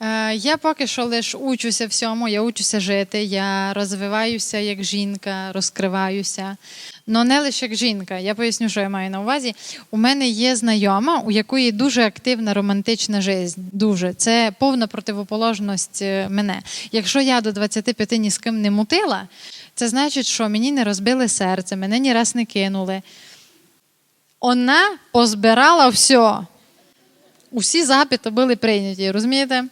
Е, Я поки що лише учуся всьому, я учуся жити, я розвиваюся як жінка, розкриваюся. Но не лише як жінка. Я поясню, що я маю на увазі. У мене є знайома, у якої дуже активна романтична життя. Дуже. Це повна противоположність е, мене. Якщо я до 25 ні з ким не мутила, це значить, що мені не розбили серце, мене ні раз не кинули. Вона позбирала все. Усі запити були прийняті, розумієте?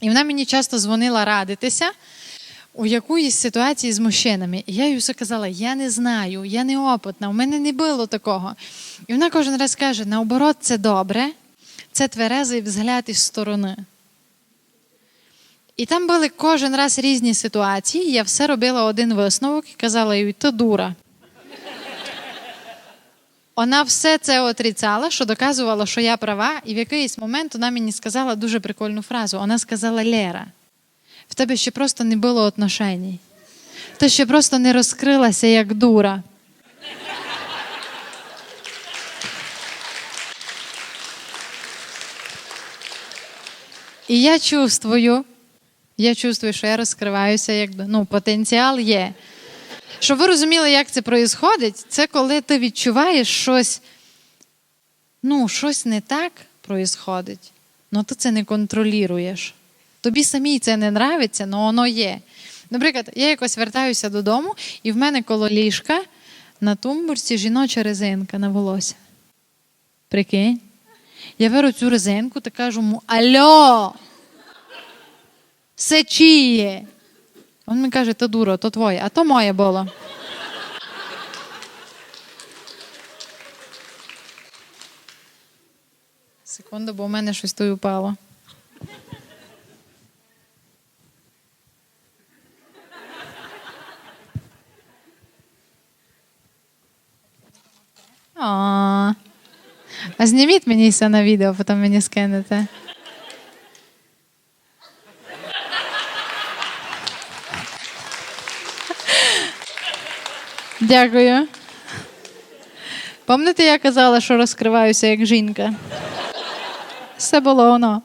І вона мені часто дзвонила радитися у якоїсь ситуації з мужчинами. І я їй все казала: я не знаю, я не опитна, у мене не було такого. І вона кожен раз каже: наоборот, це добре, це тверезий взгляд із сторони. І там були кожен раз різні ситуації. Я все робила один висновок і казала їй, то дура. Вона все це отрицала, що доказувала, що я права, і в якийсь момент вона мені сказала дуже прикольну фразу. Вона сказала: Лера, в тебе ще просто не було отношень. Ти ще просто не розкрилася як дура. І я чувствую, я чувствую, що я розкриваюся, як ну, потенціал є. Щоб ви розуміли, як це відбувається, це коли ти відчуваєш щось, ну, щось не так відбувається, але ти це не контролюєш. Тобі самій це не нравиться, але воно є. Наприклад, я якось вертаюся додому, і в мене коло ліжка на тумбурці жіноча резинка на волосся. Прикинь? Я беру цю резинку та кажу йому: Альо! Це чиє? Він мені каже, то дуро, то твоє, а то моє було. Секунду, бо у мене щось тут упало. А, а зніміть мені все на відео, потім мені скинете. Дякую. Пам'ятаєте, я казала, що розкриваюся як жінка? Все було воно.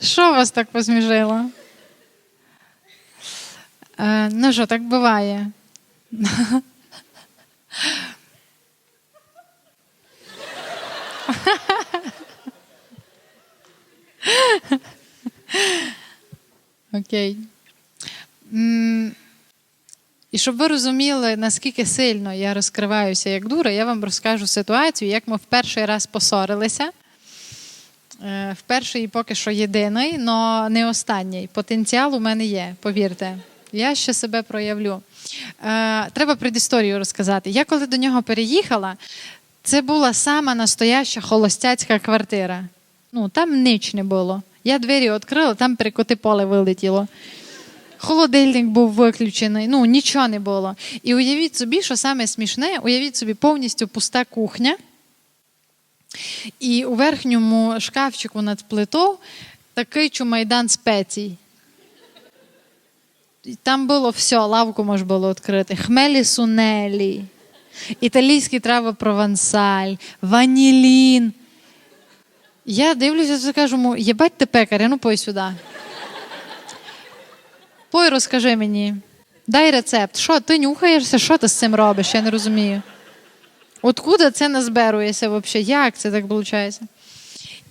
Що вас так посміжило? Е, ну що, так буває. Окей. І щоб ви розуміли, наскільки сильно я розкриваюся як дура, я вам розкажу ситуацію, як ми в перший раз посорилися. Е, В перший поки що єдиний, але не останній. Потенціал у мене є, повірте. Я ще себе проявлю. Е, Треба предісторію розказати. Я коли до нього переїхала, це була сама настояща холостяцька квартира. Ну, там ніч не було. Я двері відкрила, там перекоти поле вилетіло. Холодильник був виключений, ну нічого не було. І уявіть собі, що саме смішне, уявіть собі повністю пуста кухня. І у верхньому шкафчику над плитою такий чумайдан спецій. І Там було все, лавку можна було відкрити. Хмелі сунелі, італійські трави провансаль, ванілін. Я дивлюся і кажу, єбать ти пекаря, ну пой сюди. Пой, розкажи мені, дай рецепт. Що ти нюхаєшся? Що ти з цим робиш? Я не розумію. Откуда це назберується взагалі? Як це так виходить?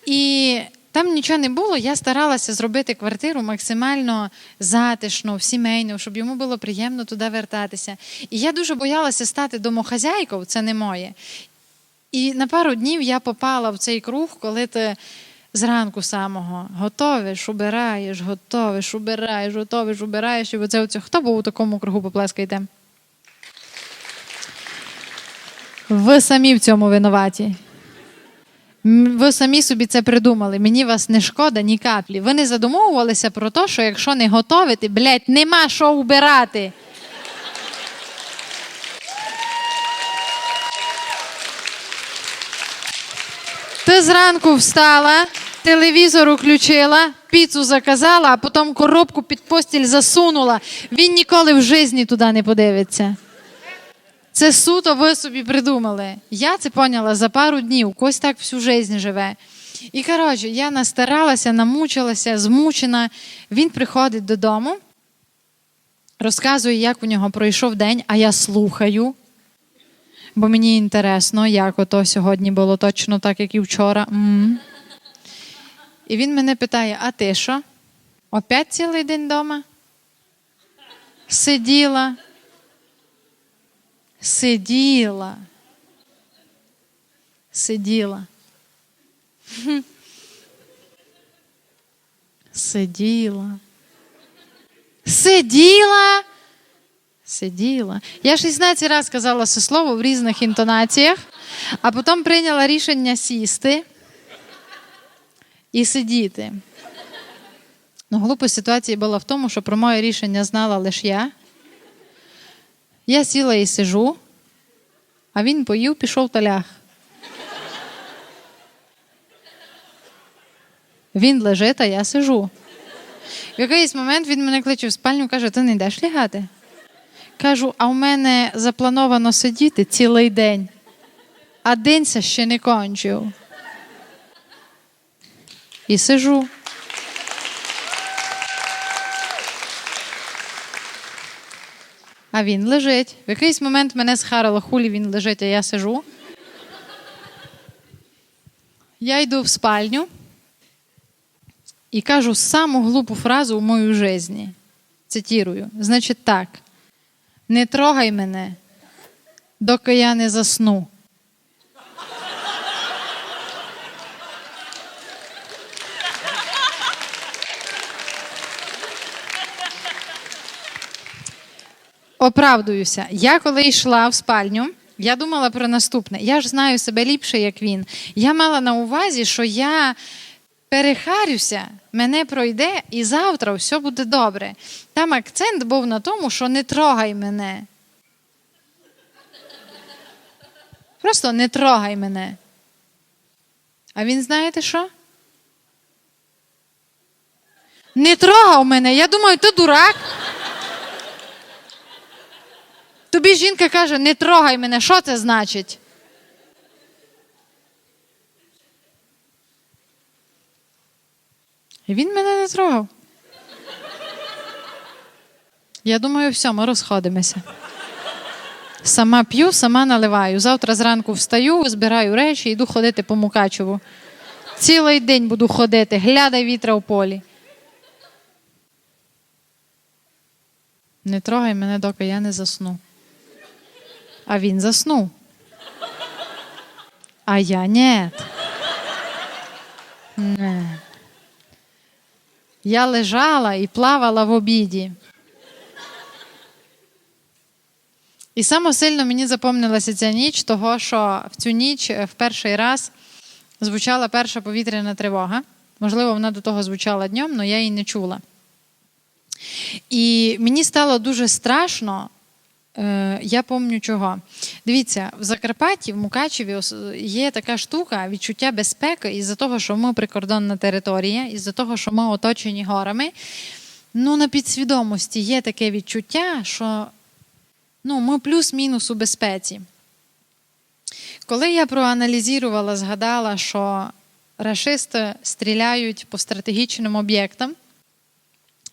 І там нічого не було. Я старалася зробити квартиру максимально затишну, сімейну, щоб йому було приємно туди вертатися. І я дуже боялася стати домохазяйкою, це не моє. І на пару днів я попала в цей круг, коли ти зранку самого готовиш, убираєш, готовиш, убираєш, готовиш, убираєш. І оце, оце. Хто був у такому кругу, поплескайте? Ви самі в цьому винуваті. Ви самі собі це придумали. Мені вас не шкода ні каплі. Ви не задумовувалися про те, що якщо не готовити, блядь, нема що убирати. Зранку встала, телевізор включила, піцу заказала, а потім коробку під постіль засунула. Він ніколи в житті туди не подивиться. Це суто ви собі придумали. Я це поняла за пару днів, когось так всю життя живе. І коротше, я настаралася, намучилася, змучена. Він приходить додому, розказує, як у нього пройшов день, а я слухаю. Бо мені інтересно, як ото сьогодні було точно так, як і вчора. м І він мене питає: а ти що? Опять цілий день вдома? Сиділа. Сиділа. Сиділа. Сиділа. Сиділа. Сиділа. Я 16 разів сказала це слово в різних інтонаціях, а потім прийняла рішення сісти і сидіти. Ну, глупость ситуації була в тому, що про моє рішення знала лише я. Я сіла і сижу, а він поїв, пішов та ляг. Він лежить, а я сижу. В якийсь момент він мене кличе в спальню каже: ти не йдеш лягати? Кажу, а в мене заплановано сидіти цілий день, а день це ще не кончив. І сижу. А він лежить. В якийсь момент мене схарило хулі, він лежить, а я сижу. Я йду в спальню і кажу саму глупу фразу у моїй житті. Цитірую. Значить так. Не трогай мене, доки я не засну. Оправдуюся. Я коли йшла в спальню, я думала про наступне. Я ж знаю себе ліпше, як він. Я мала на увазі, що я перехарюся, мене пройде, і завтра все буде добре. Там акцент був на тому, що не трогай мене. Просто не трогай мене. А він знаєте що? Не трогав мене. Я думаю, ти дурак. Тобі жінка каже, не трогай мене, що це значить? Він мене не трогав. Я думаю, все, ми розходимося. Сама п'ю, сама наливаю. Завтра зранку встаю, збираю речі, йду ходити по Мукачеву. Цілий день буду ходити, глядай вітра в полі. Не трогай мене, доки я не засну. А він заснув. А я ні. Не. Я лежала і плавала в обіді. І саме сильно мені запомнилася ця ніч, того, що в цю ніч е, в перший раз звучала перша повітряна тривога. Можливо, вона до того звучала днем, але я її не чула. І мені стало дуже страшно. Е, Я пам'ятаю чого. Дивіться, в Закарпатті, в Мукачеві є така штука відчуття безпеки із-за того, що ми прикордонна територія, із-за того, що ми оточені горами. Ну, на підсвідомості є таке відчуття, що ну, ми плюс-мінус у безпеці. Коли я проаналізувала, згадала, що рашисти стріляють по стратегічним об'єктам,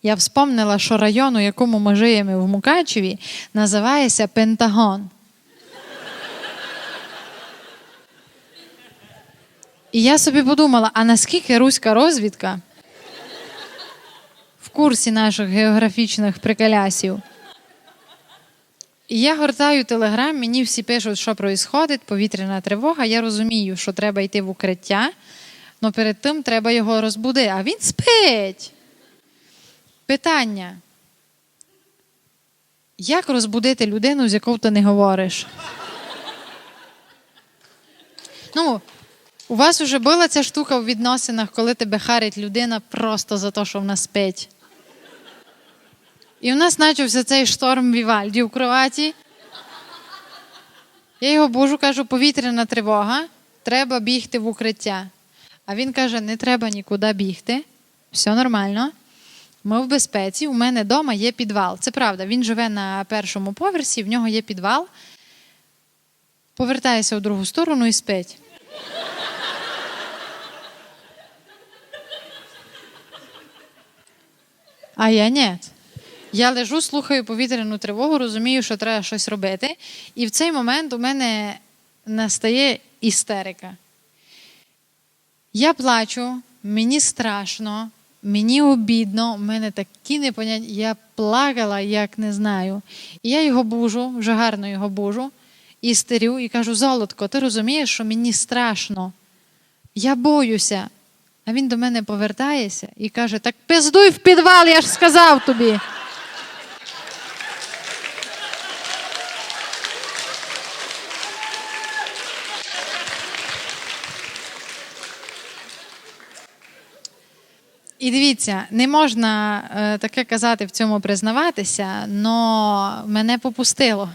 я вспомнила, що район, у якому ми живемо в Мукачеві, називається Пентагон. І я собі подумала, а наскільки руська розвідка в курсі наших географічних приколясів? І я гортаю телеграм, мені всі пишуть, що відбувається, повітряна тривога. Я розумію, що треба йти в укриття, але перед тим треба його розбудити. А він спить. Питання. Як розбудити людину, з якою ти не говориш? Ну, у вас вже була ця штука в відносинах, коли тебе харить людина просто за те, що вона спить. І у нас почався цей шторм Вівальді в кроваті. Я його божу, кажу, повітряна тривога, треба бігти в укриття. А він каже: не треба нікуди бігти, все нормально. Ми в безпеці, у мене вдома є підвал. Це правда, він живе на першому поверсі, в нього є підвал. повертається в другу сторону і спить. А я ні. Я лежу, слухаю повітряну тривогу, розумію, що треба щось робити. І в цей момент у мене настає істерика. Я плачу, мені страшно, мені обідно, в мене такі непоняття. Я плакала, як не знаю. І я його бужу, вже гарно його бужу, і стерю, і кажу: Золотко, ти розумієш, що мені страшно. Я боюся. А він до мене повертається і каже: Так пиздуй в підвал, я ж сказав тобі. І дивіться, не можна е, таке казати в цьому признаватися, але мене попустило.